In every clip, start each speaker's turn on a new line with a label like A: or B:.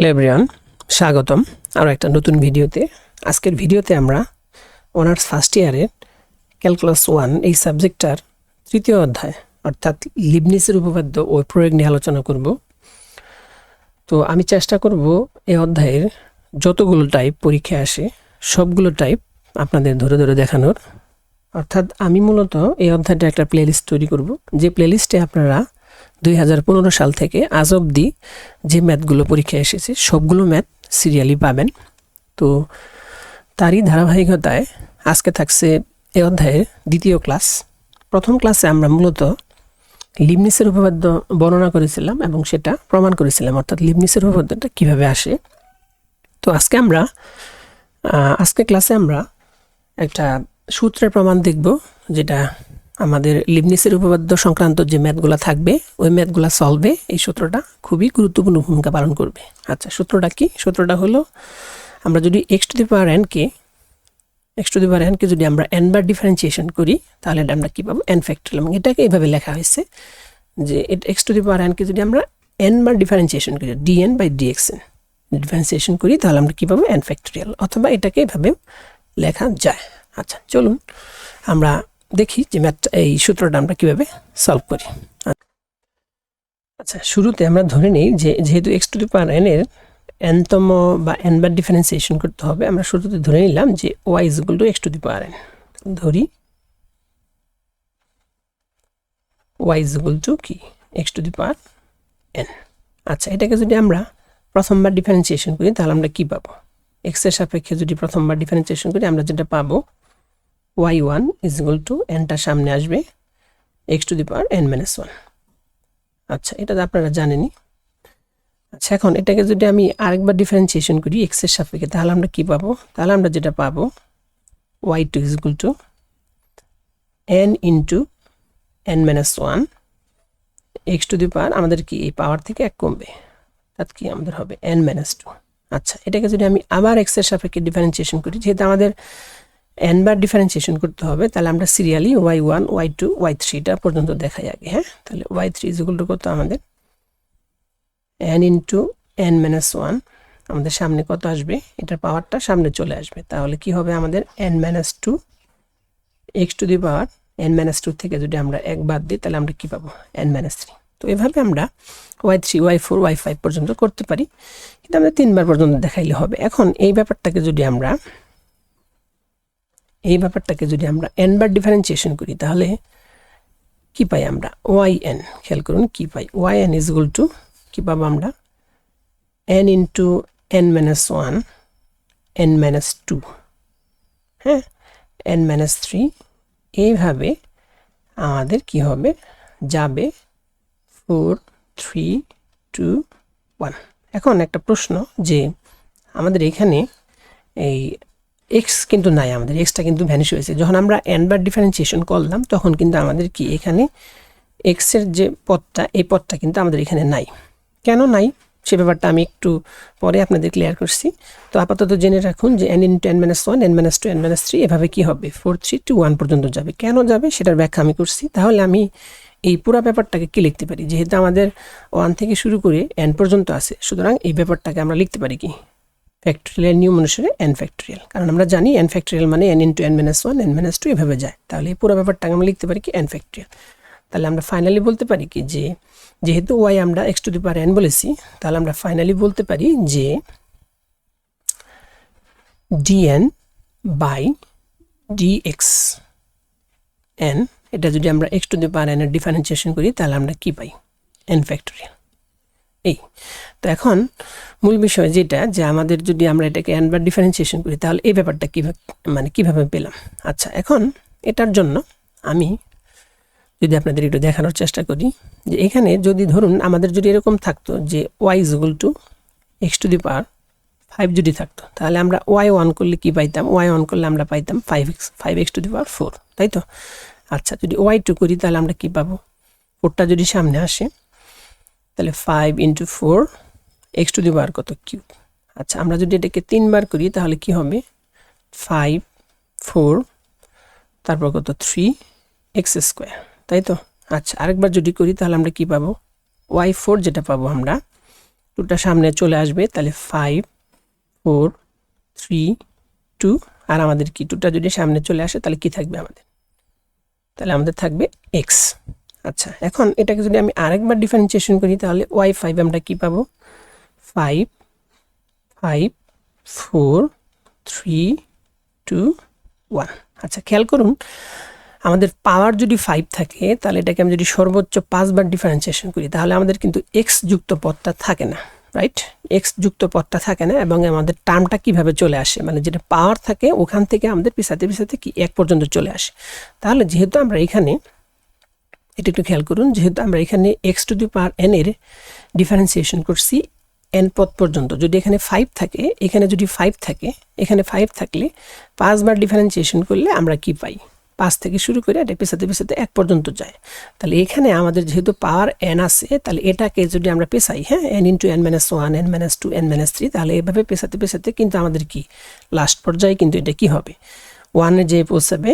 A: Hello everyone স্বাগতম। আরও একটা নতুন ভিডিওতে। আজকের ভিডিওতে আমরা অনার্স ফার্স্ট ইয়ারের ক্যালকুলাস ওয়ান এই সাবজেক্টটার তৃতীয় অধ্যায়, অর্থাৎ লিবনিসের উপপাদ্য ও প্রয়োগ নিয়ে আলোচনা করব। তো আমি চেষ্টা করব এই অধ্যায়ের যতগুলো টাইপ পরীক্ষায় আসে, সবগুলো টাইপ আপনাদের ধরে ধরে দেখানোর। অর্থাৎ আমি মূলত এই অধ্যায়টা একটা প্লেলিস্ট তৈরি করব। যে প্লেলিস্টে আপনারা দুই হাজার পনেরো সাল থেকে আজ অবধি যে ম্যাথগুলো পরীক্ষায় এসেছে, সবগুলো ম্যাথ সিরিয়ালি পাবেন। তো তারই ধারাবাহিকতায় আজকে থাকছে এ অধ্যায়ের দ্বিতীয় ক্লাস। প্রথম ক্লাসে আমরা মূলত লিবনিসের উপপাদ্য বর্ণনা করেছিলাম এবং সেটা প্রমাণ করেছিলাম, অর্থাৎ লিবনিসের উপপাদ্যটা কীভাবে আসে। তো আজকে আমরা আজকে ক্লাসে আমরা একটা সূত্রের প্রমাণ দেখব, যেটা আমাদের লিবনিসের উপপাদ্য সংক্রান্ত যে ম্যাথগুলো থাকবে, ওই ম্যাথগুলো সলভে এই সূত্রটা খুবই গুরুত্বপূর্ণ ভূমিকা পালন করবে। আচ্ছা সূত্রটা কি? সূত্রটা হলো, আমরা যদি এক্স টু দি পাওয়ার এনকে এক্স টু দি পাওয়ার এনকে যদি আমরা এন বার ডিফারেন্সিয়েশন করি, তাহলে আমরা কী পাবো? এন ফ্যাক্টরিয়াল এবং এটাকে এইভাবে লেখা হয়েছে যে এক্স টু দি পাওয়ার এনকে যদি আমরা এন বার ডিফারেন্সিয়েশন করি dn by dx n differentiation করি, তাহলে আমরা কী পাবো? এন ফ্যাক্টরিয়াল অথবা এটাকে এভাবে লেখা যায়। আচ্ছা চলুন, আমরা দেখি যে ম্যাথটা এই সূত্রটা আমরা কীভাবে সলভ করি। আচ্ছা শুরুতে আমরা ধরে নিই যে যেহেতু x to the power n এর এনতম বা এন বার ডিফারেন্সিয়েশন করতে হবে, আমরা শুরুতে ধরে নিলাম যে y is to x to the power n ধরি ওয়াই ইজ টু কি? X to the power n আচ্ছা এটাকে যদি আমরা প্রথমবার ডিফারেন্সিয়েশন করি, তাহলে আমরা কি পাবো? এক্সের সাপেক্ষে যদি প্রথমবার ডিফারেন্সিয়েশন করি, আমরা যেটা পাবো y one is equal to এনটা সামনে আসবে x to the power n minus one আচ্ছা এটা তো আপনারা জানেনই। আচ্ছা এখন এটাকে যদি আমি আরেকবার ডিফারেন্সিয়েশন করি এক্সের সাপেক্ষে, তাহলে আমরা কি পাবো? তাহলে আমরা যেটা পাবো y two is equal to n into n minus one x to the power আমাদের কি এই পাওয়ার থেকে এক কমবে? তাত কি আমাদের হবে? এন মাইনাস টু আচ্ছা এটাকে যদি আমি আবার এক্সের সাপেক্ষে ডিফারেন্সিয়েশন করি, যেহেতু আমাদের এন বার ডিফারেন্সিয়েশন করতে হবে, তাহলে আমরা serially y one y two y থ্রিটা পর্যন্ত দেখাই আগে হ্যাঁ? তাহলে ওয়াই থ্রি ইজ টু কত আমাদের? N into n minus one আমাদের সামনে কত আসবে? এটার পাওয়ারটা সামনে চলে আসবে, তাহলে কি হবে আমাদের n minus two x to the power n minus two থেকে যদি আমরা এক বাদ দিই, তাহলে আমরা কি পাবো? এন মাইনাস থ্রি তো এভাবে আমরা y three y four y five পর্যন্ত করতে পারি, কিন্তু আমরা তিনবার পর্যন্ত দেখাইলে হবে। এখন এই ব্যাপারটাকে যদি আমরা এই ব্যাপারটাকে যদি আমরা এন বার ডিফারেন্সিয়েশন করি, তাহলে কি পাই আমরা? ওয়াই এন খেয়াল করুন, কি পাই? Y n is equal to কী পাবো আমরা? N into n minus one n minus two হ্যাঁ? এন মাইনাস থ্রি এইভাবে আমাদের কি হবে? যাবে ফোর থ্রি টু ওয়ান এখন একটা প্রশ্ন যে আমাদের এখানে এই এক্স কিন্তু নাই আমাদের এক্সটা কিন্তু ভ্যানিশ হয়েছে। যখন আমরা এন বার ডিফারেন্সিয়েশন করলাম, তখন কিন্তু আমাদের কি এখানে এক্সের যে পদটা, এই পদটা কিন্তু আমাদের এখানে নাই। কেন নাই? সে ব্যাপারটা আমি একটু পরে আপনাদের ক্লিয়ার করছি। তো আপাতত জেনে রাখুন যে n into n minus one n minus two n minus three এভাবে কী হবে? ফোর থ্রি টু ওয়ান পর্যন্ত যাবে। কেন যাবে? সেটার ব্যাখ্যা আমি করছি। তাহলে আমি এই পুরো ব্যাপারটাকে কি লিখতে পারি? যেহেতু আমাদের ওয়ান থেকে শুরু করে এন পর্যন্ত আছে, সুতরাং এই ব্যাপারটাকে আমরা লিখতে পারি কি? ফ্যাক্টরিয়াল নিয়ম অনুসারে এন ফ্যাক্টরিয়াল কারণ আমরা জানি এন ফ্যাক্টরিয়াল মানে n into n minus one n minus two এভাবে যায়। তাহলে এই পুরো ব্যাপারটাকে আমরা লিখতে পারি কি এন ফ্যাক্টরিয়াল তাহলে আমরা ফাইনালি বলতে পারি কি যে, যেহেতু ওয়াই আমরা x to the power n বলেছি, তাহলে আমরা ফাইনালি বলতে পারি যে ডিএন বাই ডিএক্স এন এটা যদি আমরা এক্স টু দি পাওয়ার এনের ডিফারেন্সিয়েশন করি, তাহলে আমরা কি পাই? এন ফ্যাক্টরিয়াল এই। তো এখন মূল বিষয় যেটা, যে আমাদের যদি আমরা এটাকে এনবার ডিফারেন্সিয়েশন করি, তাহলে এই ব্যাপারটা কীভাবে মানে কীভাবে পেলাম? আচ্ছা এখন এটার জন্য আমি যদি আপনাদের একটু দেখানোর চেষ্টা করি, যে এখানে যদি ধরুন আমাদের যদি এরকম থাকতো যে y is equal to x to the power five যদি থাকতো, তাহলে আমরা ওয়াই ওয়ান করলে কী পাইতাম? ওয়াই ওয়ান করলে আমরা পাইতাম five x five x to the power four তাই তো? আচ্ছা যদি ওয়াই টু করি, তাহলে আমরা কী পাবো? ফোরটা যদি সামনে আসে তাহলে five into four x to the power কত কিউব? আচ্ছা আমরা যদি এটাকে তিনবার করি, তাহলে কি হবে? ফাইভ ফোর তারপর কত? থ্রি এক্স স্কোয়ার তাই তো? আচ্ছা আরেকবার যদি করি, তাহলে আমরা কি পাবো? ওয়াই ফোর যেটা পাবো আমরা টুটা সামনে চলে আসবে, তাহলে ফাইভ ফোর থ্রি টু আর আমাদের কি? টুটা যদি সামনে চলে আসে, তাহলে কি থাকবে আমাদের? তাহলে আমাদের থাকবে এক্স আচ্ছা এখন এটাকে যদি আমি আরেকবার ডিফারেন্সিয়েশন করি, তাহলে ওয়াই ফাইভ আমরা কী পাবো? Five five four three two one আচ্ছা খেয়াল করুন, আমাদের পাওয়ার যদি ফাইভ থাকে, তাহলে এটাকে আমি যদি সর্বোচ্চ পাঁচবার ডিফারেন্সিয়েশন করি, তাহলে আমাদের কিন্তু এক্স যুক্ত পদটা থাকে না রাইট এক্স যুক্ত পদটা থাকে না, এবং আমাদের টার্মটা কীভাবে চলে আসে? মানে যেটা পাওয়ার থাকে, ওখান থেকে আমাদের পিছাতে পিসাতে কি এক পর্যন্ত চলে আসে? তাহলে যেহেতু আমরা এখানে এটা একটু খেয়াল করুন, যেহেতু আমরা এখানে x to the power n এর ডিফারেন্সিয়েশন করছি এন পদ পর্যন্ত। যদি এখানে ফাইভ থাকে, এখানে যদি ফাইভ থাকে, এখানে ফাইভ থাকলে পাঁচবার ডিফারেন্সিয়েশন করলে আমরা কি পাই? পাঁচ থেকে শুরু করে এটা পেছাতে পেছাতে এক পর্যন্ত যায়। তাহলে এখানে আমাদের যেহেতু পাওয়ার এন আছে, তাহলে এটাকে যদি আমরা পেছাই হ্যাঁ n into n minus one n minus two n minus three তাহলে এভাবে পেছাতে পেছাতে কিন্তু আমাদের কি? লাস্ট পর্যায়ে কিন্তু এটা কি হবে? ওয়ানে যে পৌঁছাবে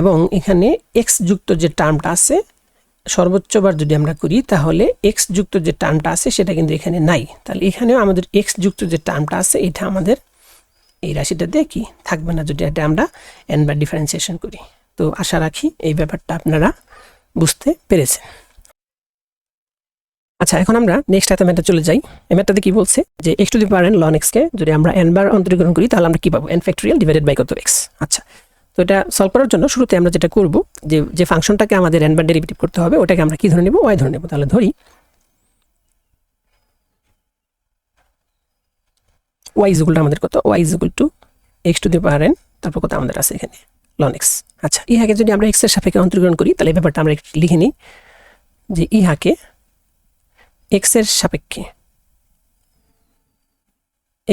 A: এবং এখানে এক্স যুক্ত যে টার্মটা আছে সর্বোচ্চবার যদি আমরা করি, তাহলে এক্স যুক্ত যে টার্মটা আছে, সেটা কিন্তু এখানে নাই। তাহলে এখানেও আমাদের এক্স যুক্ত যে টার্মটা আছে, এটা আমাদের এই রাশিটাতে কি থাকবে না যদি এটা আমরা এনবার ডিফারেন্সিয়েশন করি। তো আশা রাখি এই ব্যাপারটা আপনারা বুঝতে পেরেছেন। আচ্ছা এখন আমরা নেক্সট একটা ম্যাটার চলে যাই। এই ম্যাটারতে কি বলছে? যে x to the power n ln এক্সকে যদি আমরা এন বার অন্তরীকরণ করি, তাহলে আমরা কি পাবো? এন ফ্যাক্টরিয়াল ডিভাইডেড বাই কত এক্স আচ্ছা তো এটা সলভ করার জন্য শুরুতে আমরা যেটা করব, যে যে ফাংশনটাকে আমাদের এন বার ডেরিভেটিভ করতে হবে, ওটাকে আমরা কি ধরে নেব? ওয়াই ধরে নেব। তাহলে ধরি ওয়াই ইজুকুলটা আমাদের কত? Y is equal to x to the power n তারপর কত আমাদের আছে এখানে? লন এক্স আচ্ছা ইহাকে যদি আমরা এক্সের সাপেক্ষে অন্তর্গ্রহণ করি, তাহলে এই ব্যাপারটা আমরা একটু লিখে নিই, যে ইহাকে এক্সের সাপেক্ষে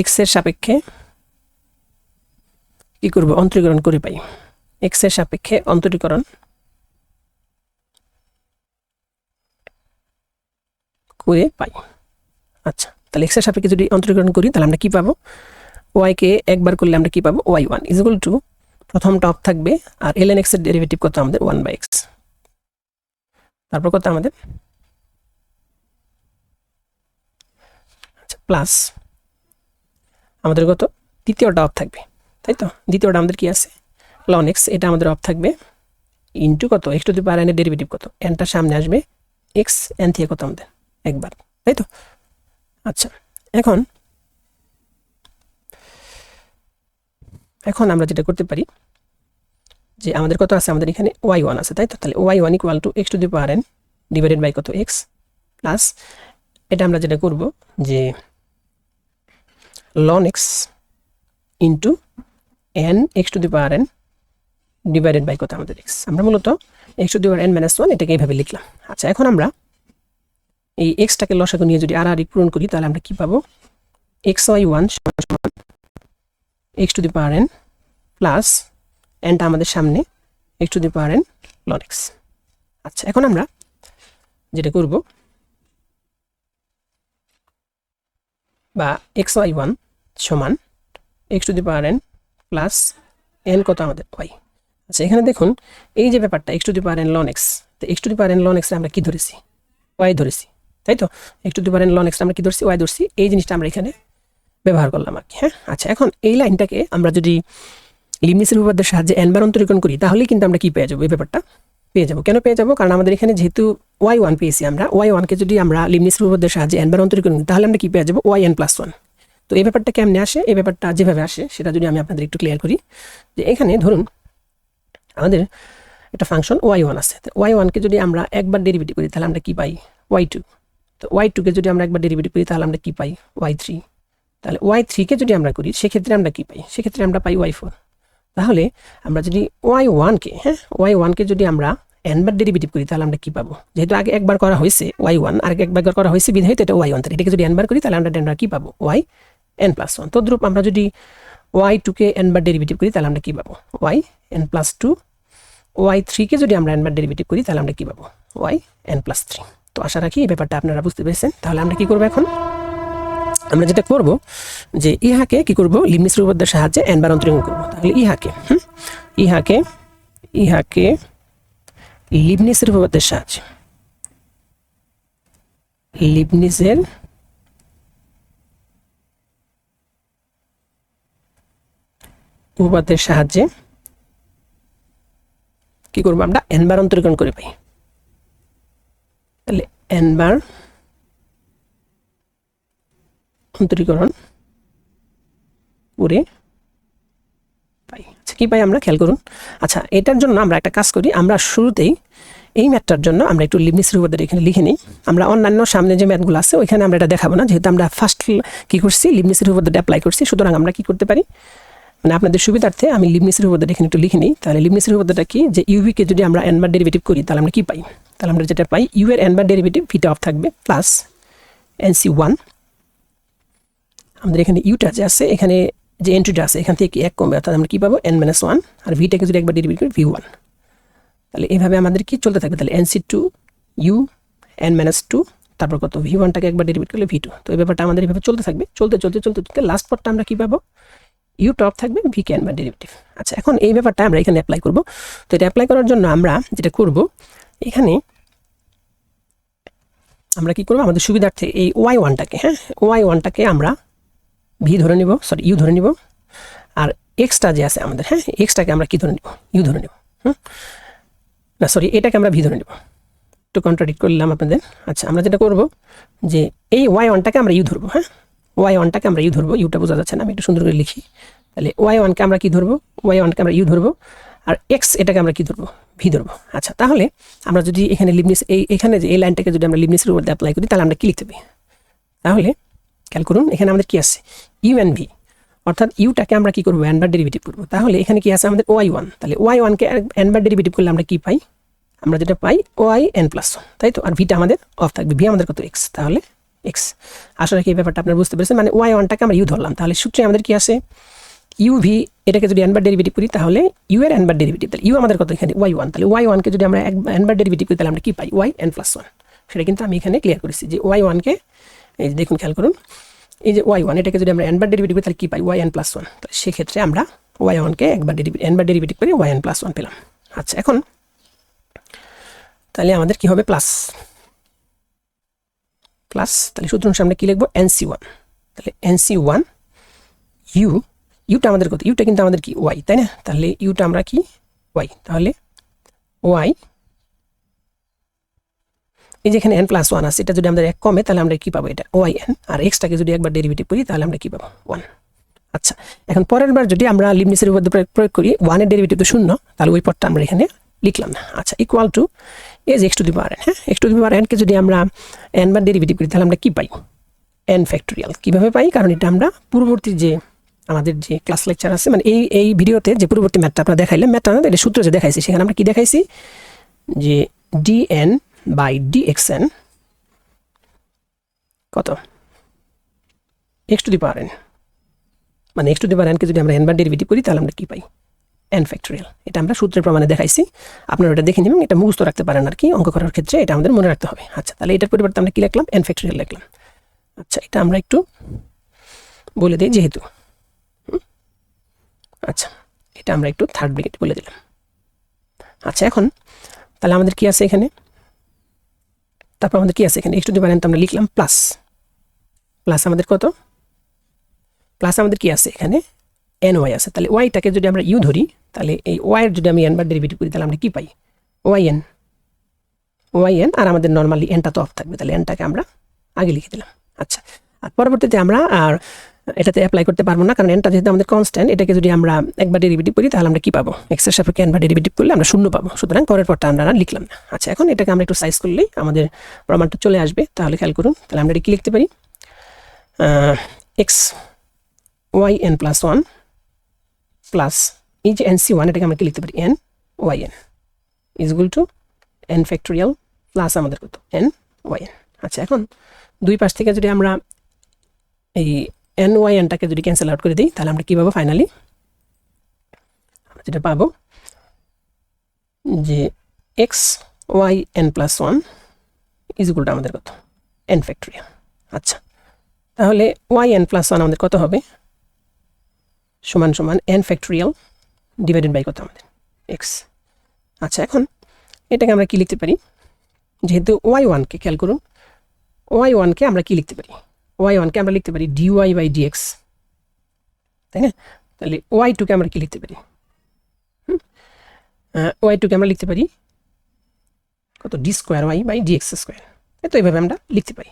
A: এক্সের সাপেক্ষে কি করব? অন্তরীকরণ করে পাই। এক্স এক্সের সাপেক্ষে অন্তরীকরণ। করে পাই। আচ্ছা তাহলে এক্সের সাপেক্ষে যদি অন্তরীকরণ করি, তাহলে আমরা কি পাবো? ওয়াইকে একবার করলে আমরা কি পাবো? Y one is equal to প্রথম টপ থাকবে, আর এল এন এক্সের ডেরিভেটিভ কত আমাদের? ওয়ান বাই এক্স তারপর কত আমাদের? আচ্ছা প্লাস আমাদের কত? দ্বিতীয়টা অফ থাকবে। তাই তো দ্বিতীয়টা আমাদের কি আছে? লন এক্স এটা আমাদের অফ থাকবে। ইন্টু কত? এক্স টু দি পাওয়ার এনের ডেরিভেটিভ কত? এনটা সামনে আসবে। এক্স এন থেকে কত আমাদের? একবার। তাই তো আচ্ছা এখন এখন আমরা যেটা করতে পারি, যে আমাদের কত আছে? আমাদের এখানে ওয়াই ওয়ান আছে তাই তো তাহলে y one equal to x to the power n divided by কত? এক্স প্লাস এটা আমরা যেটা করব, যে ln x into n x to the power n divided by কত আমাদের এক্স আমরা মূলত x to the power n minus one এটাকে এইভাবে লিখলাম। আচ্ছা এখন আমরা এই এক্সটাকে লসাগু নিয়ে যদি আর আর পূরণ করি, তাহলে আমরা কি পাবো? এক্স ওয়াই ওয়ান সমান x to the power n plus এনটা আমাদের সামনে x to the power n ln x আচ্ছা এখন আমরা যেটা করব, বা এক্স ওয়াই ওয়ান সমান x to the power n plus n কত আমাদের? ওয়াই আচ্ছা এখানে দেখুন, এই যে ব্যাপারটা x to the power n ln x তো x to the power n ln এক্সে আমরা কি ধরেছি? ওয়াই ধরেছি, তাই তো? X to the power n ln x আমরা কি ধরছি? ওয়াই ধরছি, এই জিনিসটা আমরা এখানে ব্যবহার করলাম আর কি হ্যাঁ? আচ্ছা এখন এই লাইনটাকে আমরা যদি লিমিসের উপপাদ্যের সাহায্যে এনবার অন্তরীকরণ করি, তাহলেই কিন্তু আমরা কি পেয়ে যাব? এই ব্যাপারটা পেয়ে যাব। কেন পেয়ে যাব? কারণ আমাদের এখানে যেহেতু ওয়াই ওয়ান পেয়েছি আমরা ওয়াই ওয়ানকে যদি আমরা লিমিসের উপপাদ্যের সাহায্যে এনবার অন্তরীকরণ করি, তাহলে আমরা কি পেয়ে যাব? ওয়াই এন প্লাস ওয়ান তো এই ব্যাপারটা কেমনে আসে? এই ব্যাপারটা যেভাবে আসে, সেটা যদি আমি আপনাদের একটু ক্লিয়ার করি, যে এখানে ধরুন আমাদের একটা ফাংশন ওয়াই ওয়ান আছে। ওয়াই ওয়ানকে যদি আমরা একবার ডেরিভেটিভ করি, তাহলে আমরা কী পাই? ওয়াই টু তো ওয়াই টুকে যদি আমরা একবার ডেরিভেটিভ করি, তাহলে আমরা কী পাই? ওয়াই থ্রি তাহলে ওয়াই থ্রিকে যদি আমরা করি, সেক্ষেত্রে আমরা কী পাই? সেক্ষেত্রে আমরা পাই ওয়াই ফোর তাহলে আমরা যদি ওয়াই ওয়ানকে হ্যাঁ ওয়াই ওয়ানকে যদি আমরা এনবার ডেরিভেটিভ করি, তাহলে আমরা কী পাবো? যেহেতু আগে একবার করা হয়েছে ওয়াই ওয়ান আর একবার করা হয়েছে বিধায়িত এটা ওয়াই ওয়ান এটাকে যদি এনবার করি, তাহলে আমরা কি পাবো? ওয়াই এন প্লাস ওয়ান তদ্রুপ আমরা যদি ওয়াই টুকে এনবার ডেরিভেটিভ করি, তাহলে আমরা কি পাবো? Y n plus two y থ্রিকে যদি আমরা এনবার ডেরিভেটিভ করি, তাহলে আমরা কি পাবো? ওয়াই এন প্লাস থ্রি তো আশা রাখি এই ব্যাপারটা আপনারা বুঝতে পেরেছেন। তাহলে আমরা কি করব এখন? আমরা যেটা করব, যে ইহাকে কি করব? লিমনিস উপপাদ্যের সাহায্যে এনবার অন্তরীকরণ করব। তাহলে ইহাকে ইহাকে ইহাকে লিবনিসের উপপাদ্যের সাহায্যে। লিবনিসের উপপাদ্যের সাহায্যে কি করব আমরা? এনবার অন্তরীকরণ করে পাই তাহলে এনবার অন্তরীকরণ করে পাই। আচ্ছা কী পাই আমরা? খেয়াল করুন। আচ্ছা এটার জন্য আমরা একটা কাজ করি। আমরা শুরুতেই এই ম্যাথটার জন্য আমরা একটু লিবনিসের উপর এখানে লিখে নিই। আমরা অন্যান্য সামনে যে ম্যাথগুলো আছে, ওইখানে আমরা এটা দেখাবো না। যেহেতু আমরা ফার্স্ট কী করছি? লিবনিসের উপর অ্যাপ্লাই করছি। সুতরাং আমরা কি করতে পারি? মানে আপনাদের সুবিধার্থে আমি লিবনিসের উপর এখানে একটু লিখে নিই। তাহলে লিবনিসের উপরটা কি? যে ইউভিকে যদি আমরা এনবার ডেরিভেটিভ করি, তাহলে আমরা কি পাই? তাহলে আমরা যেটা পাই ইউ এর এনবার ডেরিভেটিভ ভিটা অফ থাকবে প্লাস এন সি ওয়ান আমাদের এখানে ইউটা যে আছে, এখানে যে এন্ট্রিটা আছে, এখান থেকে এক কমবে? অর্থাৎ আমরা কী পাবো? এন মাইনাস ওয়ান আর ভিটাকে যদি একবার ডেরিভেট করি ভি ওয়ান তাহলে এইভাবে আমাদের কি চলতে থাকবে? তাহলে n c two u n minus two তারপর কত? ভি ওয়ানটাকে একবার ডেরিভেট করলে ভি টু তো এই ব্যাপারটা আমাদের এইভাবে চলতে থাকবে। চলতে চলতে চলতে চলতে লাস্ট পরটা আমরা কী পাবো? ইউ টপ থাকবে ভি ক্যান বা ডেরিভেটিভ আচ্ছা এখন এই ব্যাপারটা আমরা এখানে অ্যাপ্লাই করব। তো এটা অ্যাপ্লাই করার জন্য আমরা যেটা করব, এখানে আমরা কি করব? আমাদের সুবিধার্থে এই ওয়াই ওয়ানটাকে হ্যাঁ? ওয়াই ওয়ানটাকে আমরা ভি ধরে নিব সরি ইউ ধরে নিব। আর এক্সটা যে আছে আমাদের হ্যাঁ? এক্সটাকে আমরা কি ধরে নিব? ইউ ধরে নিব, হুম? না সরি এটাকে আমরা ভি ধরে নিব। একটু কন্ট্রাডিক্ট করলাম আপনাদের। আচ্ছা আমরা যেটা করব যে এই ওয়াই ওয়ানটাকে আমরা ইউ ধরবো হ্যাঁ? ওয়াই ওয়ানটাকে আমরা ইউ ধরবো। ইউটা বোঝা যাচ্ছে না, আমি একটু সুন্দর করে লিখি। তাহলে ওয়াই ওয়ানকে আমরা কি ধরবো? ওয়াই ওয়ানকে আমরা ইউ ধরবো। আর এক্স এটাকে আমরা কি ধরবো? ভি ধরবো। আচ্ছা তাহলে আমরা যদি এখানে লিবনিস এই এখানে যে, এই লাইনটাকে যদি আমরা লিবনিসের উপর অ্যাপ্লাই করি, তাহলে আমরা কি লিখতে তাহলে খেয়াল করুন, এখানে আমাদের কি আছে? ইউ এন ভি অর্থাৎ ইউটাকে আমরা কি করব? এনবার ডেরিভেটিভ করব। তাহলে এখানে কি আছে আমাদের? ওয়াই ওয়ান তাহলে ওয়াই ওয়ানকে এনবার ডেরিভেটিভ করলে আমরা কি পাই? আমরা যেটা পাই ওয়াই এন প্লাস তাই তো? আর ভিটা আমাদের অফ থাকবে। ভি আমাদের কত? এক্স তাহলে এক্স আসলে কি ব্যাপারটা আপনার বুঝতে পেরেছেন? মানে ওয়াই ওয়ানটাকে আমরা ইউ ধরলাম। তাহলে সূত্রে আমাদের কি আছে? ইউ ভি এটাকে যদি এনবার ডেরিভেটিভ করি, তাহলে ইউ এর এনবার ডেরিভেটিভ তাহলে ইউ আমাদের কত এখানে? ওয়াই ওয়ান তাহলে ওয়াই ওয়ানকে যদি আমরা এনবার ডেরিভেটিভ করি, তাহলে আমরা কি পাই? ওয়াই এন প্লাস ওয়ান সেটা কিন্তু আমি এখানে ক্লিয়ার করেছি যে ওয়াই ওয়ানকে এই যে দেখুন, খেয়াল করুন। এই যে ওয়াই ওয়ান এটাকে যদি আমরা এনবার ডেরিভেটিভ করি, তাহলে কী পাই? ওয়াই এন প্লাস ওয়ান তাহলে সেক্ষেত্রে আমরা ওয়াই ওয়ানকে একবার ডেরিভেটিভ এনবার ডেরিভেটিভ করে ওয়াই এন প্লাস ওয়ান পেলাম। আচ্ছা এখন তাহলে আমাদের কি হবে? প্লাস প্লাস তাহলে সূত্র অনুসারে আমরা কী লিখব? এনসি ওয়ান তাহলে এনসি ওয়ান ইউ ইউটা আমাদের কত? ইউটা কিন্তু আমাদের কি? ওয়াই তাই না? তাহলে ইউটা আমরা কি? ওয়াই তাহলে ওয়াই এই যে এখানে এন প্লাস ওয়ান আছে, এটা যদি আমাদের এক কমে, তাহলে আমরা কি পাবো এটা? ওয়াই এন আর এক্সটাকে যদি একবার ডেরিভেটিভ করি, তাহলে আমরা কি পাবো? ওয়ান আচ্ছা এখন পরের বার যদি আমরা লিমনিসের উপর প্রয়োগ করি ওয়ানের ডেরিভেটিভ তো শূন্য, তাহলে ওই পরটা আমরা এখানে লিখলাম না। আচ্ছা equal to as x to the power হ্যাঁ? এক্স টু দি পাওয়ার এনকে যদি আমরা এন বার ডেরিভেটিভ করি, তাহলে আমরা কী পাই? এন ফ্যাক্টোরিয়াল কীভাবে পাই? কারণ এটা আমরা পূর্ববর্তী যে আমাদের যে ক্লাস লেকচার আছে মানে এই এই ভিডিওতে যে পূর্ববর্তী ম্যাথটা আপনারা দেখাইলে ম্যাথটা না, এটা সূত্র যে দেখাইছি, সেখানে আমরা কী দেখাইছি? যে d n by d x n কত? X to the power n. মানে এক্স টু দি পাওয়ার এনকে যদি আমরা এন বার ডেরিভেটিভ করি, তাহলে আমরা কী পাই? এন ফ্যাক্টোরিয়াল এটা আমরা সূত্রের প্রমাণে দেখাইছি। আপনারা এটা দেখে নেবেন, এটা মুখস্থ রাখতে পারেন আর কি, অঙ্ক করার ক্ষেত্রে এটা আমাদের মনে রাখতে হবে। আচ্ছা তাহলে এটার পরিবর্তে আমরা কী লিখলাম? এন ফ্যাক্টোরিয়াল লিখলাম। আচ্ছা এটা আমরা একটু বলে দিই যেহেতু। আচ্ছা এটা আমরা একটু থার্ড ব্রিগেড বলে দিলাম। আচ্ছা এখন তাহলে আমাদের কি আছে এখানে? তারপর আমাদের কি আছে এখানে? একটু টু দি পাওয়ার আমরা লিখলাম প্লাস প্লাস আমাদের কত? প্লাস আমাদের কি আছে এখানে? এন ওয়াই আছে। তাহলে ওয়াইটাকে যদি আমরা ইউ ধরি, তাহলে এই ওয়াইয়ের যদি আমি এন বার ডেরিভেটিভ করি, তাহলে আমরা কি পাই? ওয়াই এন ওয়াই এন আর আমাদের নর্মালি এনটা তো অফ থাকবে, তাহলে এনটাকে আমরা আগে লিখে দিলাম। আচ্ছা আর পরবর্তীতে আমরা আর এটাতে অ্যাপ্লাই করতে পারব না, কারণ এনটা যেহেতু আমাদের কনস্ট্যান্ট এটাকে যদি আমরা একবার ডেরিভেটিভ করি, তাহলে আমরা কি পাবো? এক্সের সাপেক্ষে এনবার ডেরিভেটিভ করলে আমরা শূন্য পাবো। সুতরাং পরের পরটা আমরা আর লিখলাম না। আচ্ছা এখন এটাকে আমরা একটু সাইজ করলেই আমাদের প্রমাণটা চলে আসবে। তাহলে খেয়াল করুন, তাহলে আমরা এটা কি লিখতে পারি? X y n plus one plus এই যে এন সি ওয়ান এটাকে আমরা লিখতে পারি? N y n equal to n factorial plus আমাদের কত? এন ওয়াই এন আচ্ছা এখন দুই পাশ থেকে যদি আমরা এই এন ওয়াই এনটাকে যদি ক্যান্সেল আউট করে দিই, তাহলে আমরা কী পাবো ফাইনালি আমরা যেটা পাবো যে x y n plus one ইজগুলটা আমাদের কত? এন ফ্যাক্টোরিয়াল আচ্ছা তাহলে ওয়াই এন প্লাস ওয়ান আমাদের কত হবে? সমান সমান এন ফ্যাক্টোরিয়াল ডিভাইডেড বাই কত আমাদের? এক্স আচ্ছা এখন এটাকে আমরা কি লিখতে পারি? যেহেতু ওয়াই ওয়ানকে খেয়াল করুন ওয়াই ওয়ানকে আমরা কি লিখতে পারি? ওয়াই ওয়ানকে আমরা লিখতে পারি ডি ওয়াই বাই ডিএক্স তাই না? তাহলে ওয়াই টুকে আমরা কি লিখতে পারি? ওয়াই টুকে আমরা লিখতে পারি কত? D square y by d x square এই তো এইভাবে আমরা লিখতে পারি।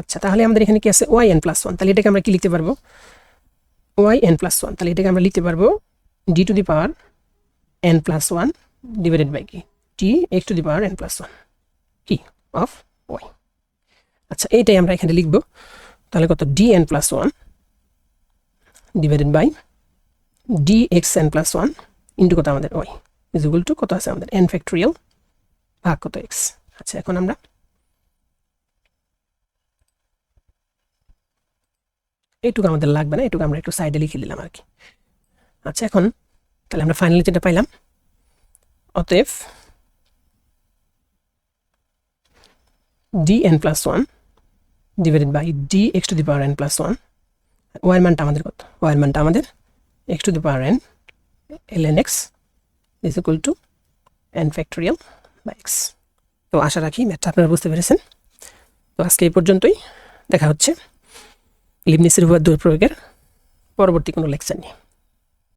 A: আচ্ছা তাহলে আমাদের এখানে কি আছে? ওয়াই এন প্লাস ওয়ান তাহলে এটাকে আমরা কি লিখতে পারব? ওয়াই এন প্লাস ওয়ান তাহলে এটাকে আমরা লিখতে পারব d to the power n plus one divided by কি? T x to the power n plus one কি? অফ ওয়াই আচ্ছা এইটাই আমরা এখানে লিখব। তাহলে কত? D n plus one divided by d x n plus one into কত আমাদের ওয়াই ইজ টু কত আছে আমাদের? এন ফ্যাক্টোরিয়াল ভাগ কত এক্স আচ্ছা এখন আমরা এইটুকু আমাদের লাগবে না, এটুকু আমরা একটু সাইডে লিখে দিলাম আর কি। আচ্ছা এখন তাহলে আমরা ফাইনালি যেটা পাইলাম, অতএব d n plus one divided by d x to the power n plus one war মানটা আমাদের কত? ওয়ার মানটা আমাদের x to the power n l n x is equal to n factorial by x তো আশা রাখি ম্যাথটা আপনারা বুঝতে পেরেছেন। তো আজকে এই পর্যন্তই, দেখা হচ্ছে। লিবনিসের হুয়ার দুর্প্রয়োগের পরবর্তী কোনো লেকচার নিয়ে।